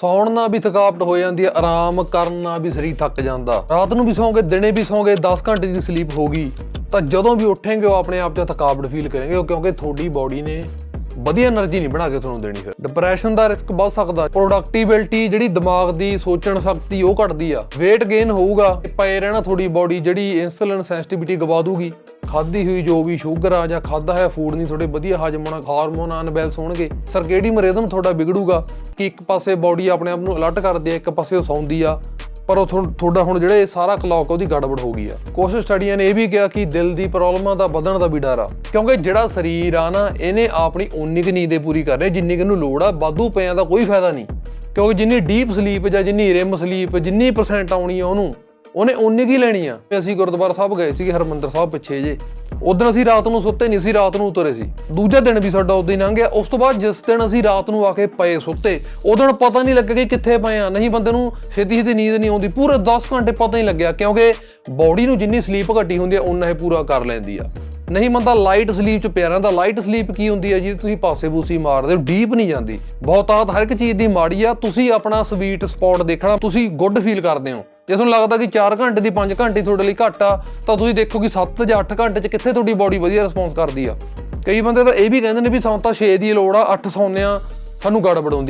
ਸੌਣ ਨਾਲ ਵੀ ਥਕਾਵਟ ਹੋ ਜਾਂਦੀ ਹੈ, ਆਰਾਮ ਕਰਨ ਨਾਲ ਵੀ ਸਰੀਰ ਥੱਕ ਜਾਂਦਾ। ਰਾਤ ਨੂੰ ਵੀ ਸੌਂਗੇ, ਦਿਨੇ ਵੀ ਸੌਂਗੇ 10 ਘੰਟੇ ਦੀ ਸਲੀਪ ਹੋਗੀ ਤਾਂ ਜਦੋਂ ਵੀ ਉੱਠेंगे ਉਹ ਆਪਣੇ ਆਪ 'ਚ ਥਕਾਵਟ ਫੀਲ ਕਰਨਗੇ ਕਿਉਂਕਿ ਤੁਹਾਡੀ ਬਾਡੀ ਨੇ ਵਧੀਆ એનર્ਜੀ ਨਹੀਂ ਬਣਾ ਕੇ ਤੁਹਾਨੂੰ ਦੇਣੀ ਫਿਰ। ਡਿਪਰੈਸ਼ਨ ਦਾ ਰਿਸਕ ਬਹੁਤ ਸਕਦਾ ਪ੍ਰੋਡਕਟਿਵਿਟੀ ਜਿਹੜੀ ਦਿਮਾਗ ਦੀ ਸੋਚਣ ਸ਼ਕਤੀ, ਉਹ ਘਟਦੀ ਆ। weight gain ਹੋਊਗਾ ਪਏ ਰਹਿਣਾ ਤੁਹਾਡੀ ਬਾਡੀ ਜਿਹੜੀ ਇਨਸੂਲਿਨ ਸੈਂਸਿਟੀਵਿਟੀ ਗਵਾ ਦੂਗੀ ਖਾਦੀ ਹੋਈ ਜੋ ਵੀ ਸ਼ੂਗਰ ਆ ਜਾਂ ਖਾਦਾ ਹੋਇਆ ਫੂਡ ਨਹੀਂ, ਤੁਹਾਡੇ ਵਧੀਆ ਹਜਮ ਹੋਣਾ ਹਾਰਮੋਨ ਅਨਬੈਲੈਂਸ ਹੋਣਗੇ। ਸਰਕੇਡੀਅਨ ਰਿਦਮ ਤੁਹਾਡਾ ਵਿਗੜੂਗਾ? ਕਿ ਇੱਕ ਪਾਸੇ ਬਾਡੀ ਆਪਣੇ ਆਪ ਨੂੰ ਅਲਰਟ ਕਰਦੀ ਆ, ਇੱਕ ਪਾਸੇ ਉਹ ਸੌਂਦੀ ਆ, ਪਰ ਉਹ ਥੋ- ਤੁਹਾਡਾ ਹੁਣ ਜਿਹੜੇ ਸਾਰਾ ਕਲੌਕ ਉਹਦੀ ਗੜਬੜ ਹੋ ਗਈ ਆ। ਕੁਝ ਸਟੱਡੀਆਂ ਨੇ ਇਹ ਵੀ ਕਿਹਾ ਕਿ ਦਿਲ ਦੀ ਪ੍ਰੋਬਲਮਾਂ ਦਾ ਵਧਣ ਦਾ ਵੀ ਡਰ ਆ। ਕਿਉਂਕਿ ਜਿਹੜਾ ਸਰੀਰ ਆ ਨਾ, ਇਹਨੇ ਆਪਣੀ ਓਨੀ ਕੁ ਨੀਂਦ ਇਹ ਪੂਰੀ ਕਰਨੀ, ਜਿੰਨੀ ਕੁ ਇਹਨੂੰ ਲੋੜ ਆ, ਵਾਧੂ ਪਿਆਂ ਦਾ ਕੋਈ ਫਾਇਦਾ ਨਹੀਂ। ਕਿਉਂਕਿ ਜਿੰਨੀ ਡੀਪ ਸਲੀਪ ਜਾਂ ਜਿੰਨੀ ਰਿਮ ਸਲੀਪ ਜਿੰਨੀ ਪਰਸੈਂਟ ਆਉਣੀ ਆ ਉਹਨੂੰ ਉਹਨੇ ਓਨੀ ਕੀ ਲੈਣੀ ਆ? ਅਸੀਂ ਗੁਰਦੁਆਰਾ ਸਾਹਿਬ ਗਏ ਸੀਗੇ, ਹਰਮੰਦਰ ਸਾਹਿਬ ਪਿੱਛੇ ਜੇ। ਉਦੋਂ ਅਸੀਂ ਰਾਤ ਨੂੰ ਸੁੱਤੇ ਨਹੀਂ ਸੀ, ਰਾਤ ਨੂੰ ਉਤਰੇ ਸੀ। ਦੂਜਾ ਦਿਨ ਵੀ ਸਾਡਾ ਉਦੋਂ ਹੀ ਲੰਘ ਗਿਆ। ਉਸ ਤੋਂ ਬਾਅਦ ਜਿਸ ਦਿਨ ਅਸੀਂ ਰਾਤ ਨੂੰ ਆ ਕੇ ਪਏ ਸੁੱਤੇ, ਉਦੋਂ ਪਤਾ ਨਹੀਂ ਲੱਗਿਆ ਕਿ ਕਿੱਥੇ ਪਏ ਆ। ਨਹੀਂ ਬੰਦੇ ਨੂੰ ਛੇਤੀ ਛੇਤੀ ਨੀਂਦ ਨਹੀਂ ਆਉਂਦੀ। ਪੂਰੇ 10 ਘੰਟੇ ਪਤਾ ਨਹੀਂ ਲੱਗਿਆ, ਕਿਉਂਕਿ ਬਾਡੀ ਨੂੰ ਜਿੰਨੀ ਸਲੀਪ ਘਟੀ ਹੁੰਦੀ ਆ ਉਨਾ ਇਹ ਪੂਰਾ ਕਰ ਲੈਂਦੀ ਆ। ਨਹੀਂ ਬੰਦਾ ਲਾਈਟ ਸਲੀਪ ਚ ਪਿਆ ਰਹਿੰਦਾ। ਲਾਈਟ ਸਲੀਪ ਕੀ ਹੁੰਦੀ ਹੈ ਜੀ? ਤੁਸੀਂ ਪਾਸੇ ਪੂਸੀ ਮਾਰਦੇ ਹੋ ਡੀਪ ਨਹੀਂ ਜਾਂਦੀ। ਬਹੁਤਾਤ ਹਰ ਇੱਕ ਚੀਜ਼ ਦੀ ਮਾੜੀ ਆ। ਤੁਸੀਂ ਆਪਣਾ ਸਵੀਟ ਸਪੌਟ ਦੇਖਣਾ, ਤੁਸੀਂ ਗੁੱਡ ਫੀਲ ਕਰਦੇ ਹੋ। ਜੇ ਤੁਹਾਨੂੰ ਲੱਗਦਾ ਕਿ 4 ਘੰਟੇ ਦੀ 5 ਘੰਟੇ ਤੁਹਾਡੇ ਲਈ ਘੱਟ ਆ, ਤਾਂ ਤੁਸੀਂ ਦੇਖੋ ਕਿ 7 ਜਾਂ 8 ਘੰਟੇ ਚ ਕਿੱਥੇ ਤੁਹਾਡੀ ਬਾਡੀ ਵਧੀਆ ਰਿਸਪੌਂਸ ਕਰਦੀ ਆ। ਕਈ ਬੰਦੇ ਤਾਂ ਇਹ ਵੀ ਕਹਿੰਦੇ ਨੇ ਵੀ ਸਾਨੂੰ ਤਾਂ 6 ਦੀ ਲੋੜ ਆ 8 ਸੌਂਦੇ ਆ, ਸਾਨੂੰ ਗੜਬੜ ਹੁੰਦੀ